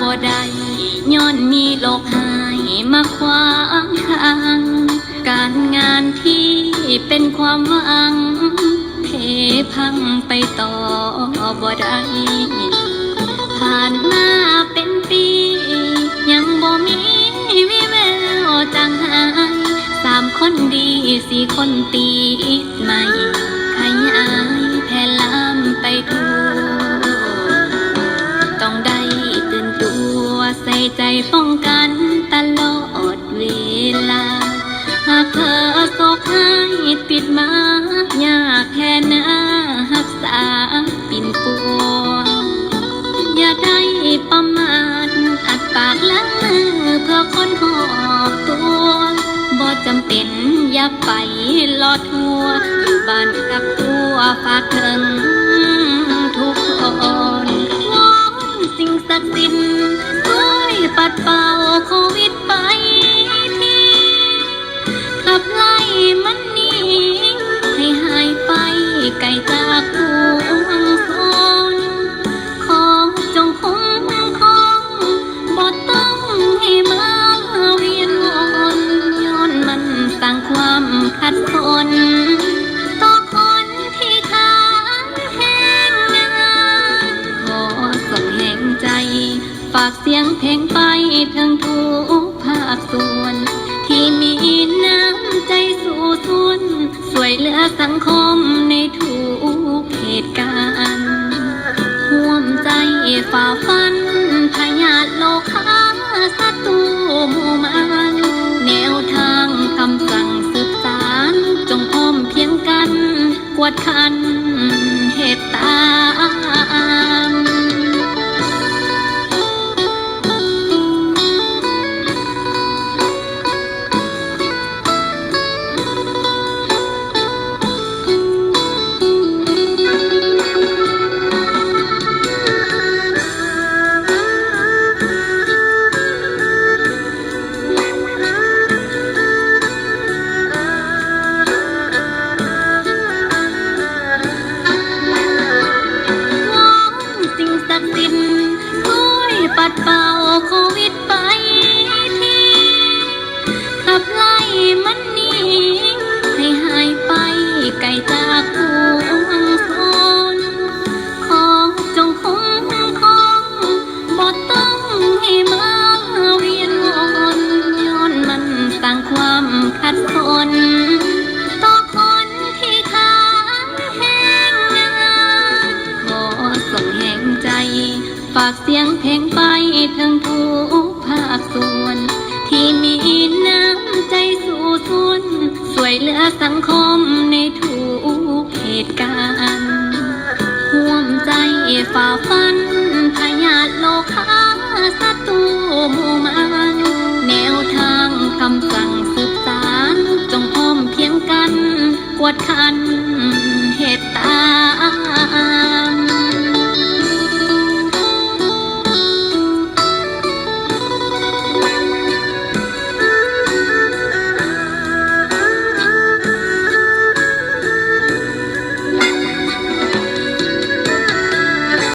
บ่ได้ย้อนมีโลกหายมาควางทางการงานที่เป็นความหวังเทพังไปต่อบ่ได้ ป้องกันตลอดเวลา หากเธอโศกให้ปิดมายากแค่น้าหักษาปิ่นปัวอย่าได้ประมาทอัดปากล้างมือเพื่อคนหอบตัวบ่จำเป็นอย่าไปลอดทัว บ้านกักตัวฝากถึง ขัดคนต่อคนที่ขาดแห้งงานขอส่งแห่งใจ ฝากเสียงเพลงไปถึงทุกภาคส่วน ที่มีน้ำใจสู่ส่วนสวยเหลือสังคมในทุกเหตุการณ์ห่วมใจฝ่าฟัน กวดขัน ตักดิ์สิทธิ์ช่วยปัดเป่า สังคมในทุกเหตุการณ์ห่วมใจฝ่าฟัน พยาธิโลคาศัตรูมูมันแนวทางคำสั่งสืบสารจงพร้อมเพียงกัน กวดขัน